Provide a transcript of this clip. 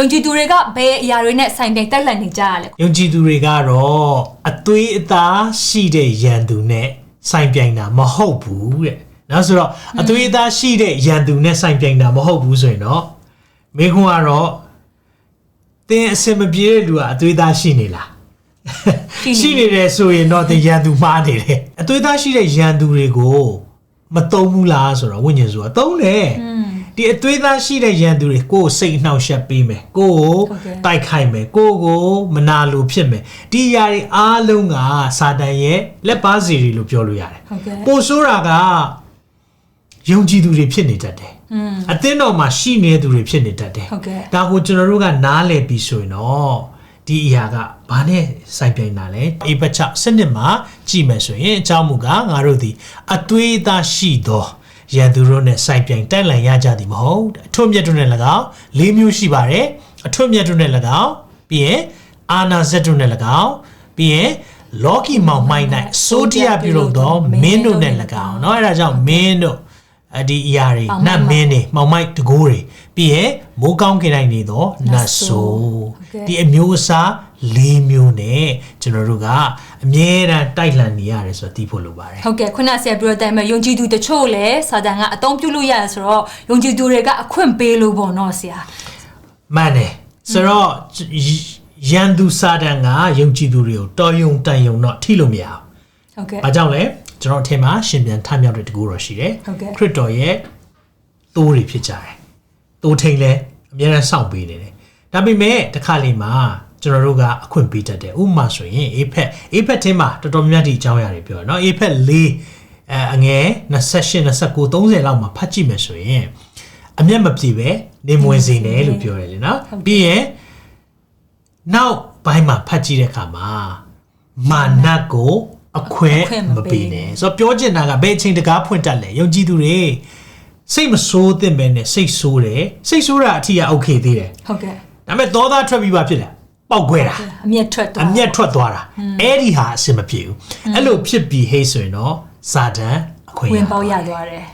ယုံကြည်သူတွေကဘယ်အရာတွေနဲ့ဆိုင်ပြိုင်တက်လှန်နေကြရလဲယုံကြည်သူတွေကတော့အသွေးအသားရှိတဲ့ရန်သူနဲ့ဆိုင်ပြိုင်တာမဟုတ်ဘူးတဲ့နောက်ဆိုတော့အသွေးအသားရှိတဲ့ရန်သူနဲ့ဆိုင်ပြိုင်တာမဟုတ်ဘူးဆိုရင်တော့မိခွန်းကတော့တင်းအစင်မပြေတဲ့လူကအသွေးသားရှိနေလားရှိနေတယ်ဆိုရင်တော့တင်ရန်သူမှားနေတယ်အသွေးသားရှိတဲ့ရန်သူတွေကိုမတုံးဘူးလားဆိုတော့ဝိညာဉ်ဆိုတာတုံးတယ် ဒီအသွေးသားရှိတဲ့ရန်သူတွေကိုယ်စိတ်အနှောက်အယှက်ပေးမယ်ကိုယ်ကို ဟုတ်ကဲ့ တိုက်ခိုက်မယ်ကိုယ့်ကိုမနာလိုဖြစ်မယ်ဒီຢာတွေအားလုံးကစာတန်ရဲ့လက်ပါစီတွေလို့ပြောလို့ရတယ် ဟုတ်ကဲ့ ပိုဆိုးတာကယုံကြည်သူတွေဖြစ်နေတတ်တယ် อืม အသင်းတော်မှာရှိနေသူတွေဖြစ်နေတတ်တယ် ဟုတ်ကဲ့ ဒါကိုကျွန်တော်တို့ကနားလည်ပြီးဆိုရင်တော့ဒီအရာကဘာနဲ့ဆိုင်ပြိုင်တာလဲအေပချစနစ်မှာကြည့်မယ်ဆိုရင်အကြောင်းမူကားငါတို့ဒီအသွေးအသားရှိသော ရန်သူတို့နဲ့ဆိုင်ပြိုင်တိုက်လန်ရကြသည်မဟုတ်အထွတ်မြတ်တို့နဲ့၎င်း၄မျိုးရှိပါတယ်အထွတ်မြတ်တို့နဲ့၎င်းပြီးရင်အာနာဇက်တို့နဲ့၎င်းပြီးရင်လောကီမောင်မိုင်း၌ဆိုဒီယာပြုလုပ်သောမင်းတို့နဲ့၎င်းเนาะအဲဒါကြောင့်မင်းတို့အဒီအရာတွေ မောင်မို န က် တ်မင်းတွေမောင်မိုက်တကိုးတွေပြီးရင်မိုးကောင်းကင်တိုင်းနေသောနတ်ဆိုး ဟုတ်ကဲ့ ဒီအမျိုးအစား ၄မျိုးနဲ့ကျွန်တော်တို့ကအမြဲတမ်းတိုက်လှန်နေရတယ်ဆိုတော့သိဖို့လိုပါတယ်ဟုတ်ကဲ့ခုနဆရာပြောတဲ့အတိုင်းပဲယုံကြည်သူတချို့လည်းစာတန်ကအသုံးပြုလို့ရတယ်ဆိုတော့ယုံကြည်သူတွေကအခွင့်ပေးလို့ပေါ့နော်ဆရာမှန်တယ်ဆိုတော့ရန်သူစာတန်ကယုံကြည်သူတွေကိုတော်ယုံတန်ယုံတော့ထိလို့မရဘူးဟုတ်ကဲ့။ဘာကြောင့်လဲကျွန်တော်အထင်မှာရှင်ပြန်ထမြောက်တဲ့တကူတော်ရှိတယ်ဟုတ်ကဲ့ခရစ်တော်ရဲ့သိုးတွေဖြစ်ကြတယ်။သိုးထိန်လဲအများနဲ့စောင့်ပေးနေတယ်။ဒါပေမဲ့တစ်ခါလေမှာ ကျွန်တော်တို့ကအခွင့်ပေးတတ်တယ်ဥပမာဆိုရင် APEC APEC ထဲမှာတော်တော်များများဒီအကြောင်းအရာတွေပြောရနော် APEC 4အဲအငယ်28 29 30လောက်မှာဖတ်ကြည့်မယ်ဆိုရင်အမျက်မပြေပဲနေမဝင်စေနဲ့လို့ပြောတယ်လေနော်ပြီးရင်နောက်ပိုင်းမှာဖတ်ကြည့်တဲ့အခါမှာမာနကိုအခွင့်မပေးနဲ့ဆိုတော့ပြောချင်တာကဘယ်အချိန်တကားဖွင့်တတ်လဲယုံကြည်သူတွေစိတ်မဆိုးသင့်ပဲနဲ့စိတ်ဆိုးတယ်စိတ်ဆိုးတာအထီးက okay သေးတယ်ဟုတ်ကဲ့ဒါပေမဲ့သောသားထွက်ပြီးပါဖြစ်တယ် ပောက်ခွဲတာအမျက်ထွက်သွားအမျက်ထွက်သွားတာအဲ့ဒီဟာအဆင်မပြေဘူးအဲ့လိုဖြစ်ပြီးဟေးဆိုရင်တော့ဇာတန်အခွင့်ဝင်ရပေါက်ရသွားတယ်